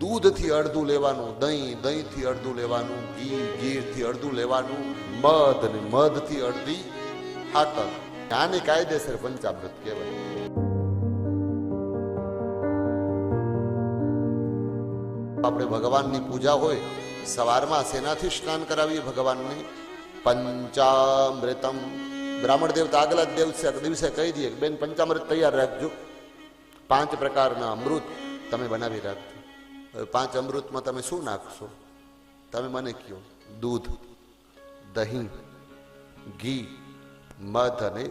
દૂધથી અડધું લેવાનું, દહીં, દહીંથી અડધું લેવાનું, ઘી, ઘીથી અડધું લેવાનું, મધ ને મધથી અડધી ખાતર. આને કાયદેસર પંચામૃત કહેવાય. આપણે ભગવાનની પૂજા હોય, સવારમાં શેનાથી સ્નાન કરાવીએ ભગવાનને. પંચામૃતમ. બ્રાહ્મણ દેવતા આગલા દિવસે દિવસે કહી દઈએ બેન, પંચામૃત તૈયાર રાખજો. પાંચ પ્રકારના અમૃત તમે બનાવી રાખજો. હવે પાંચ અમૃતમાં તમે શું નાખશો? તમે મને કહો દૂધ, દહીં, ઘી, મધ અને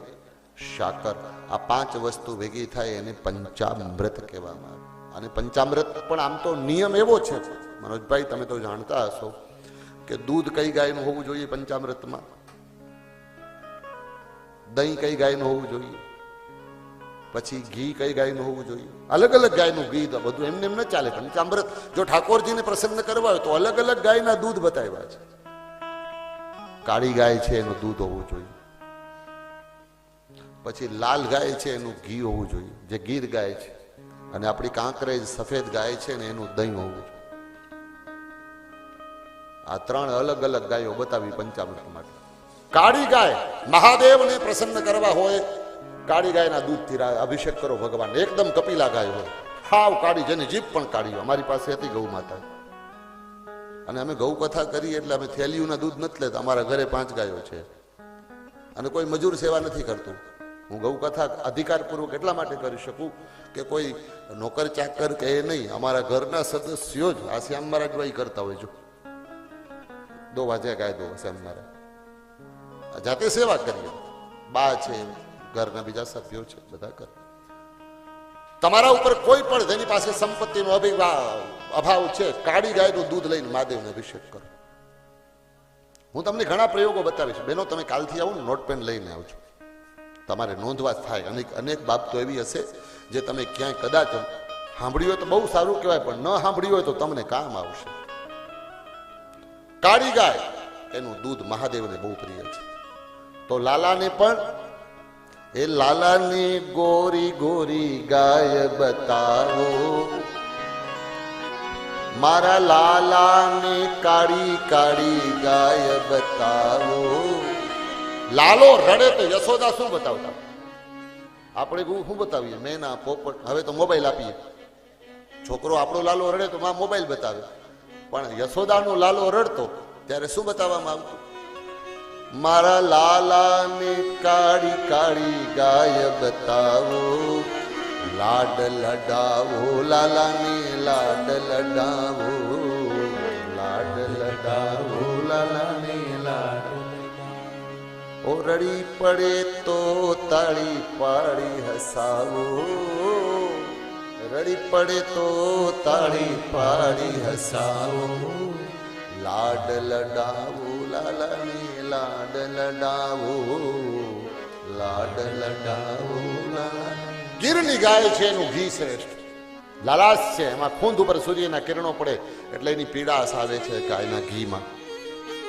સાકર આ પાંચ વસ્તુ ભેગી થાય એને પંચામૃત કહેવામાં આવે. અને પંચામૃત પણ આમ તો નિયમ એવો છે. મનોજભાઈ, તમે તો જાણતા હશો કે દૂધ કઈ ગાયનું હોવું જોઈએ પંચામૃતમાં? દહીં કઈ ગાયનું હોવું જોઈએ? પછી ઘી કઈ ગાયનું હોવું જોઈએ? અલગ અલગ ગાયનું ઘી બધું એમને એમ ન ચાલે. પંચામૃત જો ઠાકોરજીને પ્રસન્ન કરવા હોય તો અલગ અલગ ગાયના દૂધ બતાવ્યા છે. કાળી ગાય છે એનું દૂધ હોવું જોઈએ. પછી લાલ ગાય છે એનું ઘી હોવું જોઈએ, જે ગીર ગાય છે. અને આપણી કાંકરેજ સફેદ ગાય છે ને એનું દહીં હોવું જોઈએ. આ ત્રણ અલગ અલગ ગાયો બતાવી પંચામૃત માટે કાળી ગાય મહાદેવને પ્રસન્ન કરવા હોય કાળી ગાયના દૂધથી અભિષેક કરો ભગવાન. એકદમ કપિલા ગાય હોય. હાવ કાળી, જેની જીભ પણ કાળી અમારી પાસે હતી ગૌ માતા. અને અમે ગૌ કથા કરીએ એટલે અમે થેલીઓના દૂધ નથી લેતા. અમારા ઘરે પાંચ ગાયો છે. અને કોઈ મજૂર સેવા નથી કરતું. હું ગૌ કથા અધિકારપૂર્વક એટલા માટે કરી શકું કે કોઈ નોકર ચાકર એ નહીં. અમારા ઘરના સદસ્યો જ આ શ્યામ મહારાજ ભાઈ કરતા હોય જો. દો વાજે ગાય દો શ્યામ મહારાજ જાતે સેવા કરીએ. બા છે. ઘરના બીજા સભ્યો છે, બધા ઘર. તમારા ઉપર કોઈ પણ જેની પાસે સંપત્તિનો અભાવ છે કાળી ગાયનું દૂધ લઈને મહાદેવને અભિષેક કરો. હું તમને ઘણા પ્રયોગો બતાવીશ. બેનો, તમે કાલથી આવો નોટ પેન લઈને આવજો. તમારે નોંધવા થાય. અનેક અનેક બાબતો એવી હશે જે તમે ક્યાંય કદાચ સાંભળ્યું હોય તો બહુ સારું કહેવાય, પણ ન સાંભળ્યું હોય તો તમને કામ આવશે. કાળી ગાય, એનું દૂધ મહાદેવને બહુ પ્રિય છે. તો લાલાને પણ એ લાલાની ગોરી ગોરી ગાય બતાવો. મારા લાલાને કાળી કાળી ગાય બતાવો. લાલો રડે તો યશોદા શું બતાવતા? આપણે શું બતાવીએ? મેના પોપટ. હવે તો મોબાઈલ આપીએ. છોકરો આપણો લાલો રડે તો માં મોબાઈલ બતાવે. પણ યશોદાનો લાલો રડતો, ત્યારે શું બતાવવામાં આવતું? મારા લાલાને કાળી કાળી ગાય બતાવો. લાડ લડાવો, લાલાને લાડ લડાવો. લાડ લડાવો, લાલાને લાડ ઓ રડી પડે તો તાળી પાડી હસાવો. રડી પડે તો તાળી પાડી હસાવો. લાડ લડાવો, લાલાની લાડ લડાવો. ગીરની ગાય છે એનું ઘી શ્રેષ્ઠ. લાલાશ છે, એમાં ખૂંદ ઉપર સૂર્યના કિરણો પડે એટલે એની પીડાશ આવે છે ગાયના ઘીમાં.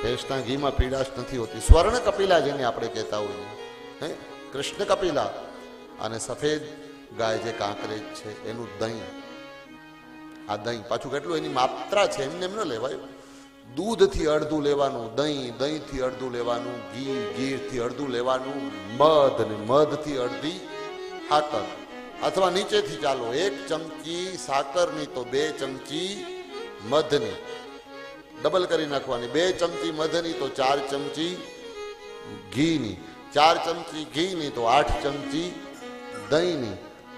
ભેંસના ઘીમાં પીડાશ નથી હોતી. સ્વર્ણ કપિલા જેને આપણે કહેતા હોઈએ. હે? કૃષ્ણ કપિલા. અને સફેદ ગાય જે કાંકરેજ છે, એનું દહીં. આ દહીં પાછું કેટલું એની માત્રા છે, એમને એમ ન લેવાય. દૂધથી અડધું લેવાનું, દહીં, દહીંથી અડધું લેવાનું, ઘી, ઘીથી અડધું લેવાનું, મધ ને મધથી અડધી સાકર. અથવા નીચેથી ચાલો, એક ચમચી સાકરની તો બે ચમચી મધની. ડબલ કરી નાખવાની. બે ચમચી મધની તો ચાર ચમચી ઘીની. ચાર ચમચી ઘીની તો આઠ ચમચી દહીંની.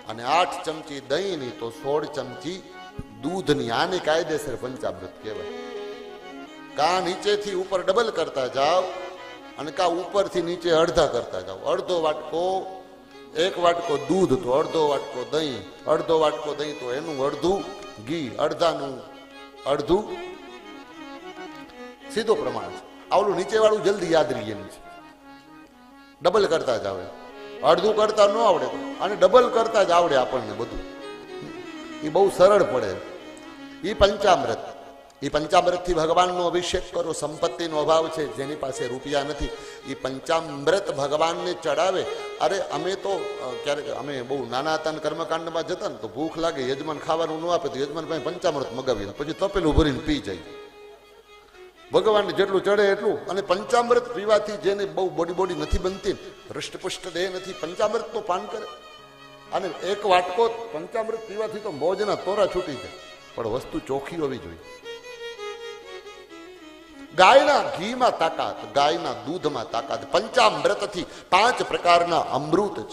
અને આઠ ચમચી દહીંની તો સોળ ચમચી દૂધની. આને કાયદેસર પંચામૃત કહેવાય. કા નીચેથી ઉપર ડબલ કરતા જાઓ અને કા ઉપરથી નીચે અડધા કરતા જાઓ. અડધો વાટકો, એક વાટકો દૂધ તો અડધો વાટકો દહીં, અડધો વાટકો દહીં તો એનું અડધું ઘી, અડધાનું અડધું. સીધો પ્રમાણ છે. આવલું નીચેવાળું જલ્દી યાદ રહી એમ છે. ડબલ કરતા જ આવે. અડધું કરતા ન આવડે અને ડબલ કરતા જ આવડે આપણને બધું. એ બહુ સરળ પડે. એ પંચામૃત. એ પંચામૃતથી ભગવાનનો અભિષેક કરો, સંપત્તિનો અભાવ છે, જેની પાસે રૂપિયા નથી એ પંચામૃત ભગવાનને ચડાવે. અરે, અમે તો ક્યારેક અમે બહુ નાના હતા ને કર્મકાંડમાં જતા ને તો ભૂખ લાગે, યજમાન ખાવાનું ન આપે તો યજમાન ભાઈ પંચામૃત મગાવી પછી તપેલું ભરીને પી જાય. ભગવાનને જેટલું ચડે એટલું, અને પંચામૃત પીવાથી જેને બહુ બોડી બોડી નથી બનતી હૃષ્ટપુષ્ટ દેહ નથી, પંચામૃતનું પાન કરે. અને એક વાટકો પંચામૃત પીવાથી તો મોજના તોરા છૂટી જાય, પણ વસ્તુ ચોખ્ખી હોવી જોઈએ. ગાયના ઘીમાં તાકાત ગાયના દૂધમાં તાકાત પંચામૃતથી પાંચ પ્રકારના અમૃત